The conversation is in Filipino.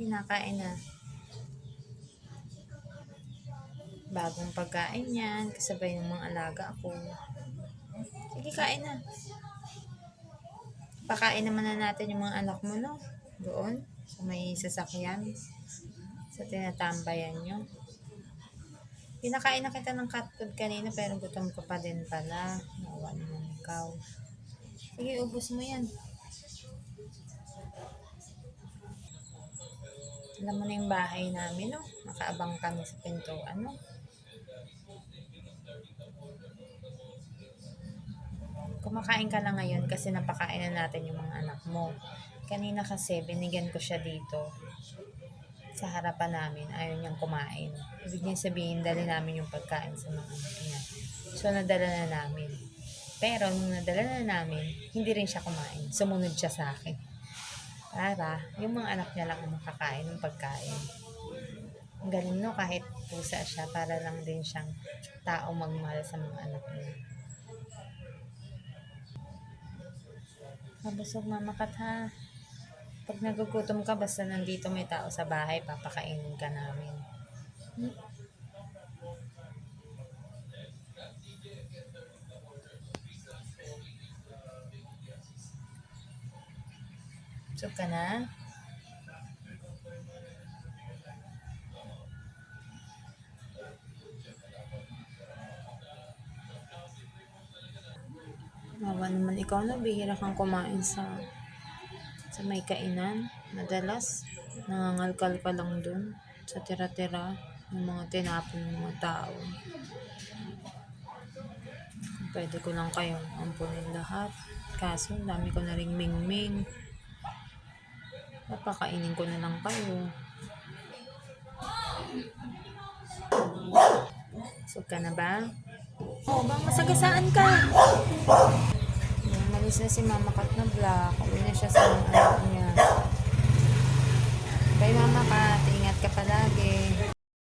Sige na. Bagong pagkain yan. Kasabay ng mga alaga ko. Sige, kain na. Pakain naman na natin yung mga anak mo, no? Doon, sa may sasakyan. Sa tinatambayan nyo. Pinakain na kita ng cat food kanina pero gutom ka pa din pala. Nawa naman ikaw. Sige, ubos mo yan. Alam mo na yung bahay namin, no? Nakaabang kami sa pintuan, no? Kumakain ka na ngayon kasi napakain na natin yung mga anak mo. Kanina kasi, binigyan ko siya dito sa harapan namin. Ayaw niyang kumain. Ibig niya sabihin, dali namin yung pagkain sa mga anak niya. So, nadala na namin. Pero, nung nadala na namin, hindi rin siya kumain. Sumunod siya sa akin. Para, yung mga anak niya lang ang makakain ng pagkain. Ang galing no, kahit pusa siya, para lang din siyang tao magmahal sa mga anak niya. Mabusog mamakat ha. Pag nagugutom ka, basta nandito may tao sa bahay, papakainin ka namin. Hmm? Busog ka na? Mawa naman ikaw na, bihira kang kumain sa sa may kainan. Madalas, nangangalkal ka lang dun sa tira-tira ng mga tinapon ng mga tao. Pwede ko lang kayong ampunin lahat. Kaso, dami ko na ring mingming. Papakainin ko na lang kayo. Busog ka na ba? Oo, oh, bang masagasaan ka? Malis na si Mama Kat na black. Uwi na siya sa mga anak niya. Bye Mama Kat, ingat ka palagi.